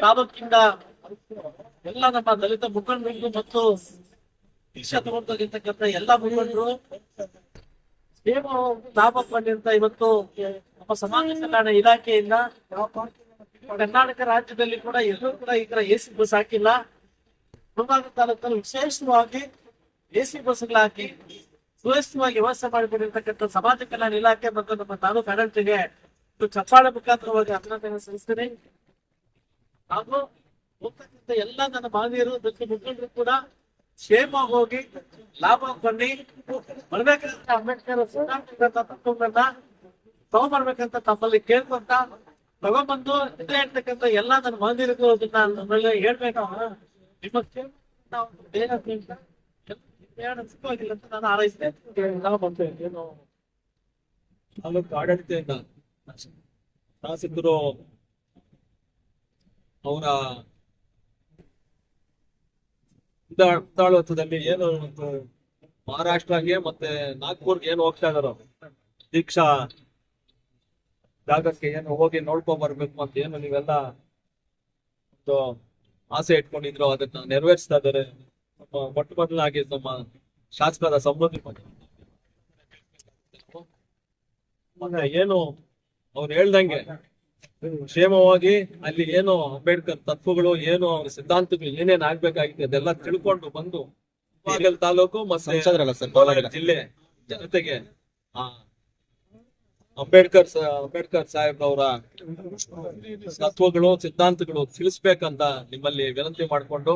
ತಾಲೂಕಿಂದ ಎಲ್ಲ ನಮ್ಮ ದಲಿತ ಮುಖಂಡರು ಮತ್ತು ದೀಕ್ಷಾ ತಗೊಂಡಿರ್ತಕ್ಕಂಥ ಎಲ್ಲ ಮುಖಂಡರು ಸೇವ ಇವತ್ತು ನಮ್ಮ ಸಮಾಜ ಕಲ್ಯಾಣ ಇಲಾಖೆಯಿಂದ ಕರ್ನಾಟಕ ರಾಜ್ಯದಲ್ಲಿ ಕೂಡ ಎಲ್ಲರೂ ಕೂಡ ಈ ತರ ಎಸಿ ಬಸ್ ಹಾಕಿಲ್ಲ. ಮುಳಬಾಗ ತಾಲೂಕಲ್ಲಿ ವಿಶೇಷವಾಗಿ ಎಸಿ ಬಸ್ಗಳು ಹಾಕಿ ಸುವ್ಯವಸ್ಥಿತವಾಗಿ ವ್ಯವಸ್ಥೆ ಮಾಡಿಕೊಂಡಿರ್ತಕ್ಕಂಥ ಸಮಾಜ ಕಲ್ಯಾಣ ಇಲಾಖೆ ಮತ್ತು ನಮ್ಮ ತಾಲೂಕು ಆಡಳಿತಿಗೆ ಚಪ್ಪಾಳೆ ಮುಖಾಂತರವಾಗಿ ಅಭಿನಂದನೆ ಸಲ್ಲಿಸ್ತೇನೆ. ಹಾಗೂ ಹೋಗ್ತಕ್ಕಂಥ ಎಲ್ಲ ನನ್ನ ಮಾನವೀಯರು ಮತ್ತು ಮುಖಂಡರು ಕೂಡ ಕ್ಷೇಮ ಹೋಗಿ ಲಾಭ ಬನ್ನಿ ಬರ್ಬೇಕಂತ ಅಂಬೇಡ್ಕರ್ ತತ್ವಗಳನ್ನ ತಗೊಂಡ್ಬರ್ಬೇಕಂತ ತಮ್ಮಲ್ಲಿ ಕೇಳ್ಕೊಂತ ತಗೊಂಡ್ಬಂದು ಇದ್ರೆ ಇರ್ತಕ್ಕಂಥ ಎಲ್ಲ ನನ್ನ ಮಂದಿರಿಗೂ ಅದನ್ನ ನಮ್ಮಲ್ಲಿ ಹೇಳ್ಬೇಕು. ನಿಮ್ಮ ಕ್ಷೇಮ ನಾವು ಬೇಗ ಸುಖವಾಗಿಲ್ಲ ಅಂತ ನಾನು ಆರೈಸಿದೆ ಏನು ತಾಲೂಕು ಆಡಳಿತದಿಂದ ಶಾಸಕರು ಅವರ ತಾಳುವತ್ವದಲ್ಲಿ ಏನು ಒಂದು ಮಹಾರಾಷ್ಟ್ರಗೆ ಮತ್ತೆ ನಾಗ್ಪುರ್ಗೆ ಏನು ಹೋಗ್ತಾ ಇದಾರೋ? ದೀಕ್ಷಾ ಜಾಗಕ್ಕೆ ಏನು ಹೋಗಿ ನೋಡ್ಕೊಂಡ್ ಬರ್ಬೇಕು ಅಂತ ಏನು ನೀವೆಲ್ಲ ಒಂದು ಆಸೆ ಇಟ್ಕೊಂಡಿದ್ರು ಅದನ್ನ ನೆರವೇರಿಸ್ತಾ ಇದ್ದಾರೆ. ಮೊಟ್ಟ ಮೊದಲಾಗಿ ನಮ್ಮ ಶಾಸಕರ ಸಮೃದ್ಧಿ ಏನು ಅವ್ರು ಹೇಳ್ದಂಗೆ ಕ್ಷೇಮವಾಗಿ ಅಲ್ಲಿ ಏನು ಅಂಬೇಡ್ಕರ್ ತತ್ವಗಳು ಏನು ಅವ್ರ ಸಿದ್ಧಾಂತಗಳು ಏನೇನ್ ಆಗ್ಬೇಕಾಗಿತ್ತು ಅದೆಲ್ಲ ತಿಳ್ಕೊಂಡು ಬಂದು ತಾಲೂಕು ಮತ್ತೆ ಜಿಲ್ಲೆ ಜನತೆಗೆ ಆ ಅಂಬೇಡ್ಕರ್ ಅಂಬೇಡ್ಕರ್ ಸಾಹೇಬ್ ಅವರ ತತ್ವಗಳು ಸಿದ್ಧಾಂತಗಳು ತಿಳಿಸ್ಬೇಕಂತ ನಿಮ್ಮಲ್ಲಿ ವಿನಂತಿ ಮಾಡಿಕೊಂಡು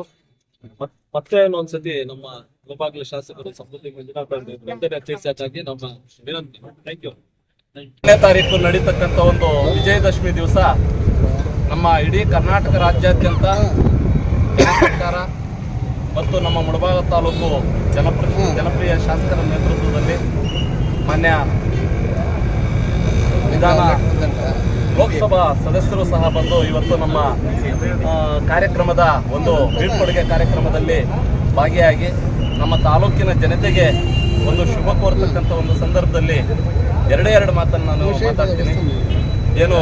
ಮತ್- ಮತ್ತೆ ಒಂದ್ಸತಿ ನಮ್ಮ ಗೋಪಾಗ್ಲ ಶಾಸಕರು ಸಮೃದ್ಧಿ ಮಂಜುನಾಥ್ ನಮ್ಮ ವಿನಂತಿ. ಥ್ಯಾಂಕ್ ಯು ಎರಡನೇ ತಾರೀಕು ನಡೀತಕ್ಕಂಥ ಒಂದು ವಿಜಯದಶಮಿ ದಿವಸ ನಮ್ಮ ಇಡೀ ಕರ್ನಾಟಕ ರಾಜ್ಯಾದ್ಯಂತ ಸರ್ಕಾರ ಮತ್ತು ನಮ್ಮ ಮುಳಬಾಗ ತಾಲೂಕು ಜನಪ್ರಿಯ ಜನಪ್ರಿಯ ಶಾಸಕರ ನೇತೃತ್ವದಲ್ಲಿ ಮಾನ್ಯ ವಿಧಾನ ಲೋಕಸಭಾ ಸದಸ್ಯರು ಸಹ ಬಂದು ಇವತ್ತು ನಮ್ಮ ಕಾರ್ಯಕ್ರಮದ ಒಂದು ಬೀಳ್ಕೊಡುಗೆ ಕಾರ್ಯಕ್ರಮದಲ್ಲಿ ಭಾಗಿಯಾಗಿ ನಮ್ಮ ತಾಲೂಕಿನ ಜನತೆಗೆ ಒಂದು ಶುಭ ಕೋರ್ತಕ್ಕಂಥ ಒಂದು ಸಂದರ್ಭದಲ್ಲಿ ಎರಡೇ ಎರಡು ಮಾತನ್ನು ನಾನು ಮಾತಾಡ್ತೀನಿ. ಏನು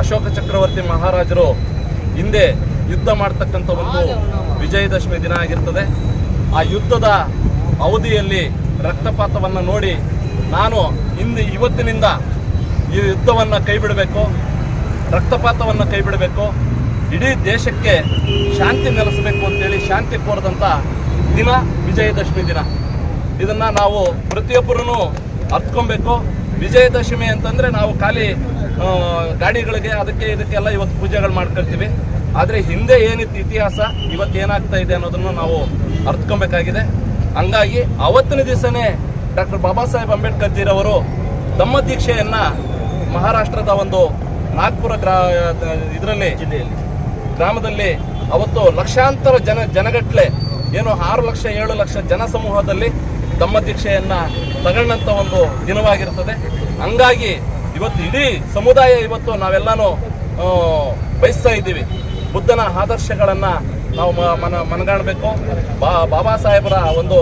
ಅಶೋಕ ಚಕ್ರವರ್ತಿ ಮಹಾರಾಜರು ಹಿಂದೆ ಯುದ್ಧ ಮಾಡ್ತಕ್ಕಂಥ ಒಂದು ವಿಜಯದಶಮಿ ದಿನ ಆಗಿರ್ತದೆ. ಆ ಯುದ್ಧದ ಅವಧಿಯಲ್ಲಿ ರಕ್ತಪಾತವನ್ನು ನೋಡಿ ನಾನು ಇಂದು ಇವತ್ತಿನಿಂದ ಈ ಯುದ್ಧವನ್ನು ಕೈ ಬಿಡಬೇಕು ರಕ್ತಪಾತವನ್ನು ಕೈ ಬಿಡಬೇಕು ಇಡೀ ದೇಶಕ್ಕೆ ಶಾಂತಿ ನೆಲೆಸಬೇಕು ಅಂತೇಳಿ ಶಾಂತಿ ಕೋರದಂಥ ದಿನ ವಿಜಯದಶಮಿ ದಿನ. ಇದನ್ನ ನಾವು ಪ್ರತಿಯೊಬ್ಬರೂ ಅರ್ತ್ಕೊಬೇಕು. ವಿಜಯದಶಮಿ ಅಂತಂದ್ರೆ ನಾವು ಖಾಲಿ ಗಾಡಿಗಳಿಗೆ ಅದಕ್ಕೆ ಇದಕ್ಕೆಲ್ಲ ಇವತ್ತು ಪೂಜೆಗಳು ಮಾಡ್ಕೊಳ್ತೀವಿ. ಆದರೆ ಹಿಂದೆ ಏನಿತ್ತು ಇತಿಹಾಸ, ಇವತ್ತು ಏನಾಗ್ತಾ ಇದೆ ಅನ್ನೋದನ್ನು ನಾವು ಅರ್ತ್ಕೊಬೇಕಾಗಿದೆ. ಹಂಗಾಗಿ ಅವತ್ತಿನ ದಿವಸನೇ ಡಾಕ್ಟರ್ ಬಾಬಾ ಸಾಹೇಬ್ ಅಂಬೇಡ್ಕರ್ ಜೀರವರು ತಮ್ಮ ದೀಕ್ಷೆಯನ್ನು ಮಹಾರಾಷ್ಟ್ರದ ಒಂದು ನಾಗ್ಪುರ ಇದರಲ್ಲಿ ಜಿಲ್ಲೆಯಲ್ಲಿ ಗ್ರಾಮದಲ್ಲಿ ಅವತ್ತು ಲಕ್ಷಾಂತರ ಜನ ಜನಗಟ್ಟಲೆ ಏನು ಆರು ಲಕ್ಷ, ಏಳು ಲಕ್ಷ ಜನ ತಮ್ಮ ದೀಕ್ಷೆಯನ್ನ ತಗೊಂಡಂತ ಒಂದು ದಿನವಾಗಿರುತ್ತದೆ ಹಂಗಾಗಿ ಇವತ್ತು ಇಡೀ ಸಮುದಾಯ ಇವತ್ತು ನಾವೆಲ್ಲಾನು ಬಯಸ್ತಾ ಇದ್ದೀವಿ. ಬುದ್ಧನ ಆದರ್ಶಗಳನ್ನು ನಾವು ಮನ, ಮನಗಾಣಬೇಕು. ಬಾ, ಬಾಬಾ ಸಾಹೇಬರ ಒಂದು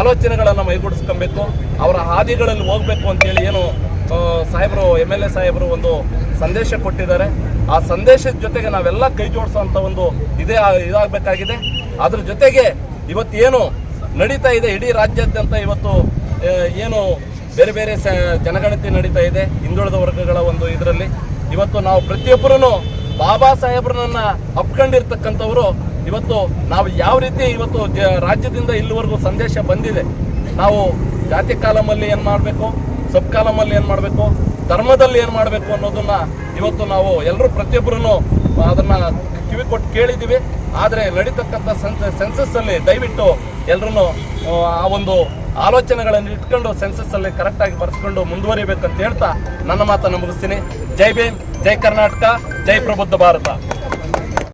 ಆಲೋಚನೆಗಳನ್ನು ಮೈಗೂಡಿಸ್ಕೊಬೇಕು. ಅವರ ಹಾದಿಗಳಲ್ಲಿ ಹೋಗ್ಬೇಕು ಅಂತೇಳಿ ಏನು ಸಾಹೇಬರು, ಎಂ ಎಲ್ ಎ ಸಾಹೇಬರು ಒಂದು ಸಂದೇಶ ಕೊಟ್ಟಿದ್ದಾರೆ. ಆ ಸಂದೇಶದ ಜೊತೆಗೆ ನಾವೆಲ್ಲ ಕೈ ಜೋಡಿಸುವಂತ ಒಂದು ಇದೇ, ಇದಾಗಬೇಕಾಗಿದೆ. ಅದ್ರ ಜೊತೆಗೆ ಇವತ್ತೇನು ನಡೀತಾ ಇದೆ ಇಡೀ ರಾಜ್ಯಾದ್ಯಂತ ಇವತ್ತು ಏನು ಬೇರೆ ಬೇರೆ ಸ ಜನಗಣತಿ ನಡೀತಾ ಇದೆ, ಹಿಂದುಳಿದ ವರ್ಗಗಳ ಒಂದು ಇದರಲ್ಲಿ. ಇವತ್ತು ನಾವು ಪ್ರತಿಯೊಬ್ಬರೂ ಬಾಬಾ ಸಾಹೇಬ್ರನ್ನ ಅಪ್ಕೊಂಡಿರ್ತಕ್ಕಂಥವ್ರು, ಇವತ್ತು ನಾವು ಯಾವ ರೀತಿ ಇವತ್ತು ರಾಜ್ಯದಿಂದ ಇಲ್ಲಿವರೆಗೂ ಸಂದೇಶ ಬಂದಿದೆ, ನಾವು ಜಾತಿ ಕಾಲಮಲ್ಲಿ ಏನು ಮಾಡಬೇಕು, ಸಬ್ ಕಾಲಮಲ್ಲಿ ಏನು ಮಾಡಬೇಕು, ಧರ್ಮದಲ್ಲಿ ಏನು ಮಾಡಬೇಕು ಅನ್ನೋದನ್ನ ಇವತ್ತು ನಾವು ಎಲ್ಲರೂ ಪ್ರತಿಯೊಬ್ಬರೂ ಅದನ್ನು ಕಿವಿ ಕೊಟ್ಟು ಕೇಳಿದ್ದೀವಿ. ಆದರೆ ನಡೀತಕ್ಕಂಥ ಸೆನ್ಸಸ್ಸಲ್ಲಿ ದಯವಿಟ್ಟು ಎಲ್ಲರೂ ಆ ಒಂದು ಆಲೋಚನೆಗಳನ್ನು ಇಟ್ಕೊಂಡು ಸೆನ್ಸಸ್ ಅಲ್ಲಿ ಕರೆಕ್ಟಾಗಿ ಬರ್ಸ್ಕೊಂಡು ಮುಂದುವರಿಬೇಕಂತ ಹೇಳ್ತಾ ನನ್ನ ಮಾತನ್ನು ಮುಗಿಸ್ತೀನಿ. ಜೈ ಭೀಮ್, ಜೈ ಕರ್ನಾಟಕ, ಜೈ ಪ್ರಬುದ್ಧ ಭಾರತ.